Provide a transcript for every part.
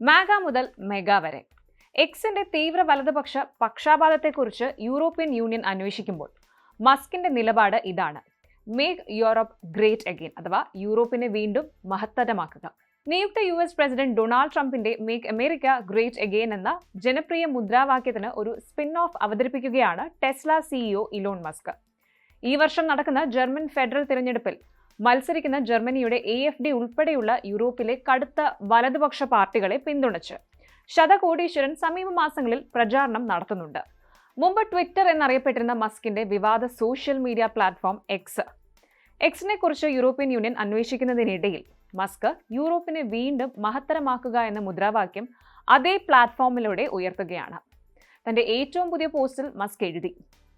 മാഗ മുതൽ മെഗ വരെ. എക്സിന്റെ തീവ്ര വലതുപക്ഷ പക്ഷാപാതത്തെക്കുറിച്ച് യൂറോപ്യൻ യൂണിയൻ അന്വേഷിക്കുമ്പോൾ മസ്കിന്റെ നിലപാട് ഇതാണ്. മേക്ക് യൂറോപ്പ് ഗ്രേറ്റ് അഗെയിൻ അഥവാ യൂറോപ്പിനെ വീണ്ടും മഹത്തരമാക്കുക. നിയുക്ത യു എസ് പ്രസിഡന്റ് ഡൊണാൾഡ് ട്രംപിന്റെ മേക്ക് അമേരിക്ക ഗ്രേറ്റ് അഗെയിൻ എന്ന ജനപ്രിയ മുദ്രാവാക്യത്തിന് ഒരു സ്പിൻ ഓഫ് അവതരിപ്പിക്കുകയാണ് ടെസ്ല സിഇഒ ഇലോൺ മസ്ക്. ഈ വർഷം നടക്കുന്ന ജർമ്മൻ ഫെഡറൽ തിരഞ്ഞെടുപ്പിൽ മത്സരിക്കുന്ന ജർമ്മനിയുടെ എ എഫ് ഡി ഉൾപ്പെടെയുള്ള യൂറോപ്പിലെ കടുത്ത വലതുപക്ഷ പാർട്ടികളെ പിന്തുണച്ച്. ശതകോടീശ്വരൻ സമീപ മാസങ്ങളിൽ പ്രചാരണം നടത്തുന്നുണ്ട്. മുമ്പ് ട്വിറ്റർ എന്നറിയപ്പെട്ടിരുന്ന മസ്കിന്റെ വിവാദ സോഷ്യൽ മീഡിയ പ്ലാറ്റ്ഫോം എക്സ് എക്സിനെ കുറിച്ച് യൂറോപ്യൻ യൂണിയൻ അന്വേഷിക്കുന്നതിനിടയിൽ മസ്ക് യൂറോപ്പിനെ വീണ്ടും മഹത്തരമാക്കുക എന്ന മുദ്രാവാക്യം അതേ പ്ലാറ്റ്ഫോമിലൂടെ ഉയർത്തുകയാണ്. തന്റെ ഏറ്റവും പുതിയ പോസ്റ്റിൽ മസ്ക് എഴുതി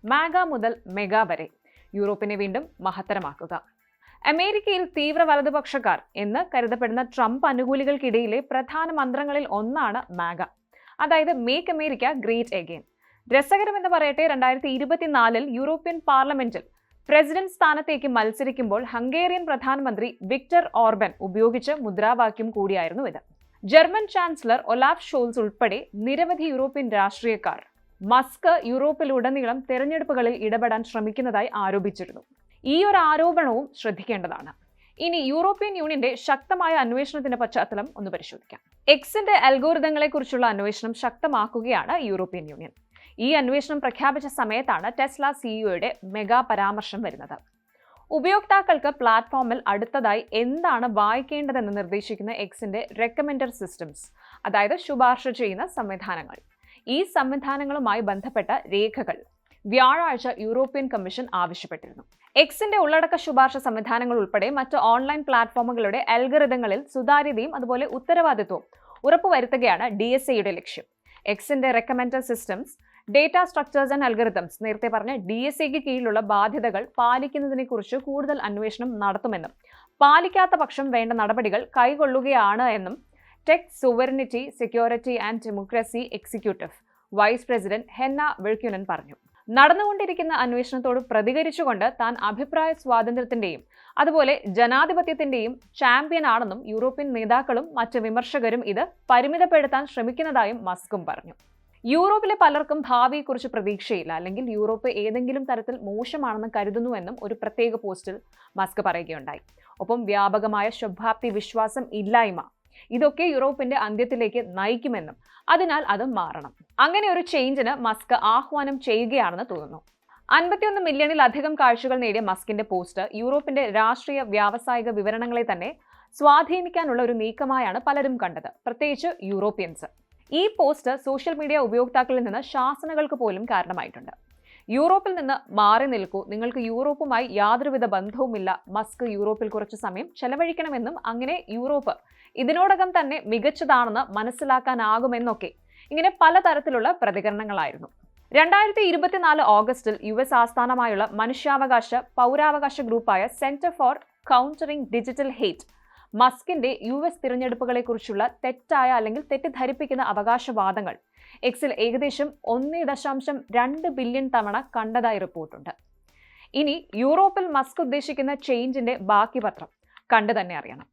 മാഗ മുതൽ മെഗ വരെ യൂറോപ്പിനെ വീണ്ടും മഹത്തരമാക്കുക. അമേരിക്കയിൽ തീവ്ര വലതുപക്ഷക്കാർ എന്ന് കരുതപ്പെടുന്ന ട്രംപ് അനുകൂലികൾക്കിടയിലെ പ്രധാന മന്ത്രങ്ങളിൽ ഒന്നാണ് മാഗ. അതായത് മേക്ക് അമേരിക്ക ഗ്രേറ്റ് എഗെയിൻ രസകരമെന്ന് പറയട്ടെ രണ്ടായിരത്തി ഇരുപത്തിനാലിൽ യൂറോപ്യൻ പാർലമെന്റിൽ പ്രസിഡന്റ് സ്ഥാനത്തേക്ക് മത്സരിക്കുമ്പോൾ ഹംഗേറിയൻ പ്രധാനമന്ത്രി വിക്ടർ ഓർബൻ ഉപയോഗിച്ച മുദ്രാവാക്യം കൂടിയായിരുന്നു ഇത്. ജർമ്മൻ ചാൻസലർ ഒലാഫ് ഷോൾസ് ഉൾപ്പെടെ നിരവധി യൂറോപ്യൻ രാഷ്ട്രീയക്കാർ മസ്ക് യൂറോപ്പിലുടനീളം തെരഞ്ഞെടുപ്പുകളിൽ ഇടപെടാൻ ശ്രമിക്കുന്നതായി ആരോപിച്ചിരുന്നു. ഈ ഒരു ആരോപണവും ശ്രദ്ധിക്കേണ്ടതാണ്. ഇനി യൂറോപ്യൻ യൂണിയന്റെ ശക്തമായ അന്വേഷണത്തിന്റെ പശ്ചാത്തലം ഒന്ന് പരിശോധിക്കാം. എക്സിന്റെ അൽഗോരിതങ്ങളെ കുറിച്ചുള്ള അന്വേഷണം ശക്തമാക്കുകയാണ് യൂറോപ്യൻ യൂണിയൻ. ഈ അന്വേഷണം പ്രഖ്യാപിച്ച സമയത്താണ് ടെസ്ല സിഇഒയുടെ മെഗാ പരാമർശം വരുന്നത്. ഉപയോക്താക്കൾക്ക് പ്ലാറ്റ്ഫോമിൽ അടുത്തതായി എന്താണ് വായിക്കേണ്ടതെന്ന് നിർദ്ദേശിക്കുന്ന എക്സിന്റെ റെക്കമെൻഡർ സിസ്റ്റംസ് അതായത് ശുപാർശ ചെയ്യുന്ന സംവിധാനങ്ങൾ. ഈ സംവിധാനങ്ങളുമായി ബന്ധപ്പെട്ട രേഖകൾ. വ്യാഴാഴ്ച യൂറോപ്യൻ കമ്മീഷൻ ആവശ്യപ്പെട്ടിരുന്നു. എക്സിന്റെ ഉള്ളടക്ക ശുപാർശ സംവിധാനങ്ങൾ ഉൾപ്പെടെ മറ്റ് ഓൺലൈൻ പ്ലാറ്റ്ഫോമുകളുടെ അൽഗറിതങ്ങളിൽ സുതാര്യതയും അതുപോലെ ഉത്തരവാദിത്വവും ഉറപ്പുവരുത്തുകയാണ് ഡി എസ് എയുടെ ലക്ഷ്യം. എക്സിന്റെ recommender systems data structures and algorithms നേരത്തെ പറഞ്ഞ ഡി എസ് എക്ക് കീഴിലുള്ള ബാധ്യതകൾ പാലിക്കുന്നതിനെക്കുറിച്ച് കൂടുതൽ അന്വേഷണം നടത്തുമെന്നും പാലിക്കാത്ത പക്ഷം വേണ്ട നടപടികൾ കൈകൊള്ളുകയാണ് എന്നും tech sovereignty security and democracy executive vice president Henna Virkkunen പറഞ്ഞു. നടന്നുകൊണ്ടിരിക്കുന്ന അന്വേഷണത്തോട് പ്രതികരിച്ചുകൊണ്ട് താൻ അഭിപ്രായ സ്വാതന്ത്ര്യത്തിന്റെയും അതുപോലെ ജനാധിപത്യത്തിന്റെയും ചാമ്പ്യൻ ആണെന്നും യൂറോപ്യൻ നേതാക്കളും മറ്റ് വിമർശകരും ഇത് പരിമിതപ്പെടുത്താൻ ശ്രമിക്കുന്നതായും മസ്കും പറഞ്ഞു. യൂറോപ്പിലെ പലർക്കും ഭാവിയെക്കുറിച്ച് പ്രതീക്ഷയില്ല. അല്ലെങ്കിൽ യൂറോപ്പ് ഏതെങ്കിലും തരത്തിൽ മോശമാണെന്ന് കരുതുന്നുവെന്നും ഒരു പ്രത്യേക പോസ്റ്റിൽ മസ്ക് പറയുകയുണ്ടായി. ഒപ്പം വ്യാപകമായ ശുഭാപ്തി വിശ്വാസം ഇല്ലായ്മ ഇതൊക്കെ യൂറോപ്പിന്റെ അന്ത്യത്തിലേക്ക് നയിക്കുമെന്നും അതിനാൽ അത് മാറണം. അങ്ങനെ ഒരു ചേഞ്ചിന് മസ്ക് ആഹ്വാനം ചെയ്യുകയാണെന്ന് തോന്നുന്നു. അൻപത്തിയൊന്ന് മില്യണിലധികം കാഴ്ചകൾ നേടിയ മസ്കിന്റെ പോസ്റ്റ് യൂറോപ്പിന്റെ രാഷ്ട്രീയ വ്യാവസായിക വിവരണങ്ങളെ തന്നെ സ്വാധീനിക്കാനുള്ള ഒരു നീക്കമായാണ് പലരും കണ്ടത് പ്രത്യേകിച്ച് യൂറോപ്യൻസ്. ഈ പോസ്റ്റ് സോഷ്യൽ മീഡിയ ഉപയോക്താക്കളിൽ നിന്ന് ശാസനകൾക്ക് പോലും കാരണമായിട്ടുണ്ട്. യൂറോപ്പിൽ നിന്ന് മാറി നിൽക്കൂ നിങ്ങൾക്ക് യൂറോപ്പുമായി യാതൊരുവിധ ബന്ധവുമില്ല മസ്ക് യൂറോപ്പിൽ കുറച്ച് സമയം ചെലവഴിക്കണമെന്നും അങ്ങനെ യൂറോപ്പ് ഇതിനോടകം തന്നെ മികച്ചതാണെന്ന് മനസ്സിലാക്കാനാകുമെന്നൊക്കെ ഇങ്ങനെ പലതരത്തിലുള്ള പ്രതികരണങ്ങളായിരുന്നു. രണ്ടായിരത്തി ഇരുപത്തിനാല് ഓഗസ്റ്റിൽ യു എസ് ആസ്ഥാനമായുള്ള മനുഷ്യാവകാശ പൗരാവകാശ ഗ്രൂപ്പായ centre for countering digital hate മസ്കിന്റെ യു എസ് തിരഞ്ഞെടുപ്പുകളെക്കുറിച്ചുള്ള തെറ്റായ അല്ലെങ്കിൽ തെറ്റിദ്ധരിപ്പിക്കുന്ന അവകാശവാദങ്ങൾ എക്സിൽ ഏകദേശം ഒന്നേ ദശാംശം രണ്ട് ബില്യൺ തവണ കണ്ടതായി റിപ്പോർട്ടുണ്ട്. ഇനി യൂറോപ്പിൽ മസ്ക് ഉദ്ദേശിക്കുന്ന ചേഞ്ചിന്റെ ബാക്കി പത്രം കണ്ടു തന്നെ അറിയണം.